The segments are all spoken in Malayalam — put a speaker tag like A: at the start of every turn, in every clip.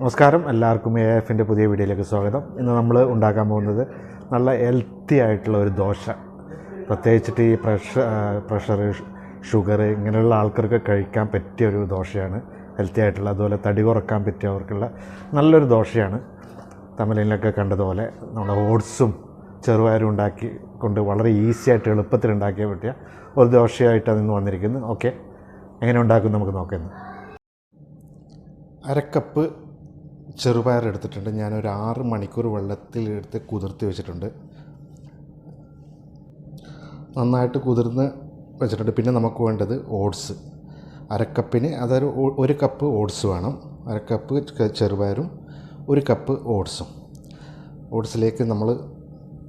A: നമസ്കാരം. എല്ലാവർക്കും എ എഫിന്റെ പുതിയ വീഡിയോയിലേക്ക് സ്വാഗതം. ഇന്ന് നമ്മൾ ഉണ്ടാക്കാൻ പോകുന്നത് നല്ല ഹെൽത്തി ആയിട്ടുള്ള ഒരു ദോശ. പ്രത്യേകിച്ചിട്ട് ഈ പ്രഷർ പ്രഷർ ഷുഗർ ഇങ്ങനെയുള്ള ആൾക്കാർക്ക് കഴിക്കാൻ പറ്റിയ ഒരു ദോശയാണ്. ഹെൽത്തി ആയിട്ടുള്ള അതുപോലെ തടി കുറയ്ക്കാൻ പറ്റിയവർക്കുള്ള നല്ലൊരു ദോശയാണ്. തമിഴിലൊക്കെ കണ്ടതുപോലെ നമ്മുടെ ഓട്സും ചെറുപയറും ഉണ്ടാക്കി കൊണ്ട് വളരെ ഈസി ആയിട്ട് എളുപ്പത്തിൽ ഉണ്ടാക്കിയ പറ്റിയ ഒരു ദോശയായിട്ട് ഇന്ന് വന്നിരിക്കുന്നു. ഓക്കെ എങ്ങനെ ഉണ്ടാക്കും നമുക്ക് നോക്കാം അരക്കപ്പ് ചെറുപയർ എടുത്തിട്ടുണ്ട് ഞാനൊരു ആറ് മണിക്കൂർ വെള്ളത്തിൽ എടുത്ത് കുതിർത്തി വെച്ചിട്ടുണ്ട്. നന്നായിട്ട് കുതിർന്ന് വെച്ചിട്ടുണ്ട്. പിന്നെ നമുക്ക് വേണ്ടത് ഓട്സ്. അരക്കപ്പിന് അതായത് ഒരു കപ്പ് ഓട്സ് വേണം. അരക്കപ്പ് ചെറുപയറും ഒരു കപ്പ് ഓട്സും. ഓട്സിലേക്ക് നമ്മൾ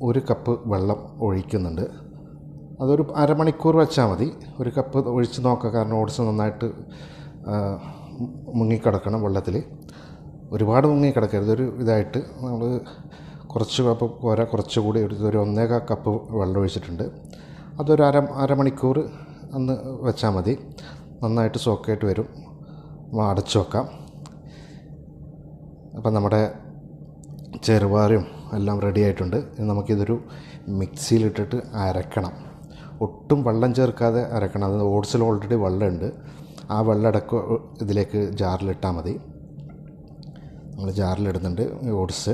A: ഒരു കപ്പ് വെള്ളം ഒഴിക്കുന്നുണ്ട്. അതൊരു അരമണിക്കൂർ വെച്ചാൽ മതി. ഒരു കപ്പ് ഒഴിച്ച് നോക്കുക കാരണം ഓട്സ് നന്നായിട്ട് മുങ്ങിക്കിടക്കണം വെള്ളത്തിൽ ഒരുപാട് മുങ്ങി കിടക്കരുത്. ഒരു ഇതായിട്ട് നമ്മൾ കുറച്ച് കപ്പ് പോരാ കുറച്ചുകൂടി ഒരു ഒരു ഒന്നേകാൽ കപ്പ് വെള്ളം ഒഴിച്ചിട്ടുണ്ട്. അതൊരു അര അരമണിക്കൂർ അന്ന് വെച്ചാൽ മതി. നന്നായിട്ട് സോക്കായിട്ട് വരും. അടച്ചു വെക്കാം. അപ്പം നമ്മുടെ ചെറുപാരും എല്ലാം റെഡി ആയിട്ടുണ്ട്. ഇനി നമുക്കിതൊരു മിക്സിയിലിട്ടിട്ട് അരക്കണം. ഒട്ടും വെള്ളം ചേർക്കാതെ അരക്കണം. അത് ഓട്സിൽ ഓൾറെഡി വെള്ളമുണ്ട്. ആ വെള്ളം അടക്കം ഇതിലേക്ക് ജാറിലിട്ടാൽ മതി. നമ്മൾ ജാറിലിടുന്നുണ്ട് ഓട്സ്.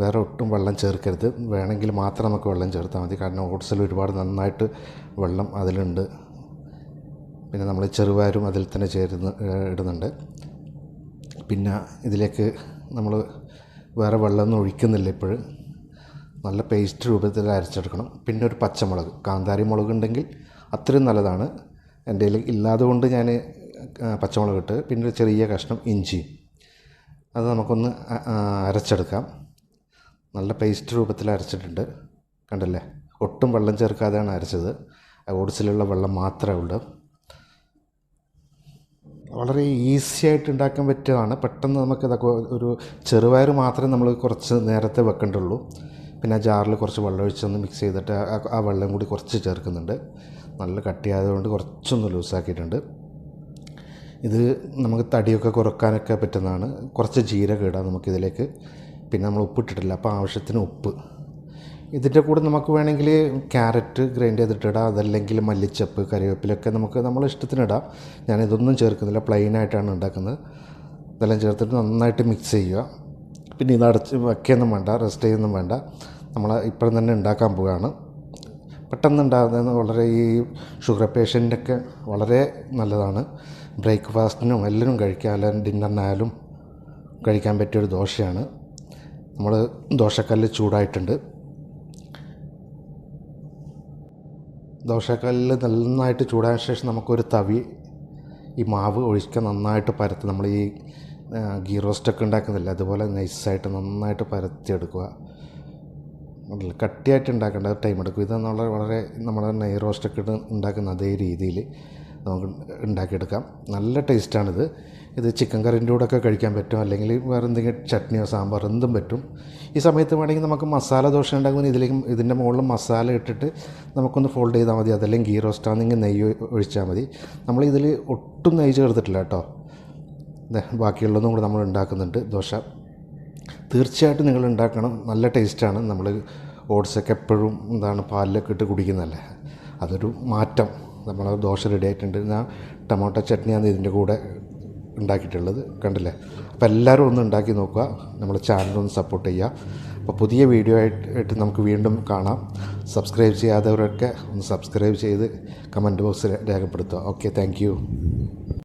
A: വേറെ ഒട്ടും വെള്ളം ചേർക്കരുത്. വേണമെങ്കിൽ മാത്രം നമുക്ക് വെള്ളം ചേർത്താൽ മതി. കാരണം ഓട്സിൽ ഒരുപാട് നന്നായിട്ട് വെള്ളം അതിലുണ്ട്. പിന്നെ നമ്മൾ ചെറുപയറും അതിൽ തന്നെ ചേരുന്ന ഇടുന്നുണ്ട്. പിന്നെ ഇതിലേക്ക് നമ്മൾ വേറെ വെള്ളമൊന്നും ഒഴിക്കുന്നില്ല ഇപ്പോഴും. നല്ല പേസ്റ്റ് രൂപത്തിൽ അരച്ചെടുക്കണം. പിന്നെ ഒരു പച്ചമുളക്. കാന്താരി മുളക് ഉണ്ടെങ്കിൽ അത്രയും നല്ലതാണ്. എന്റെ കയ്യിൽ ഇല്ലാതെ കൊണ്ട് ഞാൻ പച്ചമുളക് ഇട്ട്. പിന്നെ ഒരു ചെറിയ കഷ്ണം ഇഞ്ചി. അത് നമുക്കൊന്ന് അരച്ചെടുക്കാം. നല്ല പേസ്റ്റ് രൂപത്തിൽ അരച്ചിട്ടുണ്ട്. കണ്ടല്ലേ? ഒട്ടും വെള്ളം ചേർക്കാതെയാണ് അരച്ചത്. ഓട്സിലുള്ള വെള്ളം മാത്രമേ ഉള്ളൂ. വളരെ ഈസി ആയിട്ട് ഉണ്ടാക്കാൻ പറ്റുകയാണ് പെട്ടെന്ന് നമുക്ക് ഇതൊക്കെ ഒരു ചെറുപയർ മാത്രമേ നമ്മൾ കുറച്ച് നേരത്തെ വെക്കേണ്ടുള്ളൂ. പിന്നെ ആ ജാറിൽ കുറച്ച് വെള്ളം ഒഴിച്ചൊന്ന് മിക്സ് ചെയ്തിട്ട് ആ വെള്ളം കൂടി കുറച്ച് ചേർക്കുന്നുണ്ട്. നല്ല കട്ടിയായതുകൊണ്ട് കുറച്ചൊന്ന് ലൂസാക്കിയിട്ടുണ്ട് ഇത് നമുക്ക് തടിയൊക്കെ കുറക്കാനൊക്കെ പറ്റുന്നതാണ്. കുറച്ച് ജീരകം ഇടാം നമുക്കിതിലേക്ക്. പിന്നെ നമ്മൾ ഉപ്പിട്ടിട്ടില്ല അപ്പോൾ ആവശ്യത്തിന് ഉപ്പ്. ഇതിന്റെ കൂടെ നമുക്ക് വേണമെങ്കിൽ ക്യാരറ്റ് ഗ്രൈൻഡ് ചെയ്തിട്ടിടാം അതല്ലെങ്കിൽ മല്ലിച്ചപ്പ് കറിവേപ്പിലൊക്കെ നമുക്ക് നമ്മൾ ഇഷ്ടത്തിന് ഇടാം. ഞാൻ ഇതൊന്നും ചേർക്കുന്നില്ല പ്ലെയിൻ ആയിട്ടാണ് ഉണ്ടാക്കുന്നത്. ഇതെല്ലാം ചേർത്തിട്ട് നന്നായിട്ട് മിക്സ് ചെയ്യുക. പിന്നെ ഇത് അടച്ച് വയ്ക്കുകയൊന്നും വേണ്ട റെസ്റ്റ് ചെയ്യൊന്നും വേണ്ട. നമ്മൾ ഇപ്പോഴും തന്നെ ഉണ്ടാക്കാൻ പോവുകയാണ്. പെട്ടെന്ന് ഉണ്ടാകുന്നത് വളരെ ഈ ഷുഗർ പേഷ്യന്റൊക്കെ വളരെ നല്ലതാണ്. ബ്രേക്ക്ഫാസ്റ്റിനും എല്ലാവരും കഴിക്കാം അല്ലെങ്കിൽ ഡിന്നറിനായാലും കഴിക്കാൻ പറ്റിയൊരു ദോശയാണ്. നമ്മൾ ദോശക്കല്ല് ചൂടായിട്ടുണ്ട്. ദോശക്കല്ല് നന്നായിട്ട് ചൂടായ ശേഷം നമുക്കൊരു തവി ഈ മാവ് ഒഴിക്കാൻ നന്നായിട്ട് പരത്തി നമ്മൾ ഈ ഗീ റോസ്റ്റൊക്കെ ഉണ്ടാക്കുന്നില്ല അതുപോലെ നൈസായിട്ട് നന്നായിട്ട് പരത്തിയെടുക്കുക. കട്ടിയായിട്ട് ഉണ്ടാക്കേണ്ട ടൈം എടുക്കും. ഇത് നമ്മൾ വളരെ നമ്മൾ നെയ് റോസ്റ്റൊക്കെ ഉണ്ടാക്കുന്ന അതേ രീതിയിൽ നമുക്ക് ഉണ്ടാക്കിയെടുക്കാം. നല്ല ടേസ്റ്റാണിത്. ഇത് ചിക്കൻ കറിന്റെ കൂടെ ഒക്കെ കഴിക്കാൻ പറ്റും അല്ലെങ്കിൽ വേറെ എന്തെങ്കിലും ചട്നിയോ സാമ്പാർ എന്തും പറ്റും. ഈ സമയത്ത് വേണമെങ്കിൽ നമുക്ക് മസാല ദോശ ഉണ്ടാക്കുമ്പോൾ ഇതിലേക്ക് ഇതിന്റെ മുകളിൽ മസാല ഇട്ടിട്ട് നമുക്കൊന്ന് ഫോൾഡ് ചെയ്താൽ മതി. അതല്ലെങ്കിൽ ഗീ റോസ്റ്റ് ആണെങ്കിൽ നെയ്യ് ഒഴിച്ചാൽ മതി. നമ്മൾ ഇതിൽ ഒട്ടും നെയ്യ് ചേർത്തിട്ടില്ല കേട്ടോ. ബാക്കിയുള്ളതും കൂടെ നമ്മൾ ഉണ്ടാക്കുന്നുണ്ട് ദോശ. തീർച്ചയായിട്ടും നിങ്ങൾ ഉണ്ടാക്കണം. നല്ല ടേസ്റ്റാണ്. നമ്മൾ ഓട്സൊക്കെ എപ്പോഴും എന്താണ് പാലിലൊക്കെ ഇട്ട് കുടിക്കുന്നതല്ലേ? അതൊരു മാറ്റം. നമ്മൾ ദോശ റെഡി ആയിട്ടുണ്ട്. ഞാൻ ടൊമാറ്റോ ചട്നിയാണ് ഇതിന്റെ കൂടെ ഉണ്ടാക്കിയിട്ടുള്ളത്. കണ്ടില്ലേ? അപ്പോൾ എല്ലാവരും ഒന്ന് ഉണ്ടാക്കി നോക്കുക. നമ്മുടെ ചാനലൊന്ന് സപ്പോർട്ട് ചെയ്യുക. അപ്പോൾ പുതിയ വീഡിയോ ആയിട്ട് നമുക്ക് വീണ്ടും കാണാം. സബ്സ്ക്രൈബ് ചെയ്യാത്തവരൊക്കെ ഒന്ന് സബ്സ്ക്രൈബ് ചെയ്ത് കമന്റ് ബോക്സിൽ രേഖപ്പെടുത്തുക. Okay thank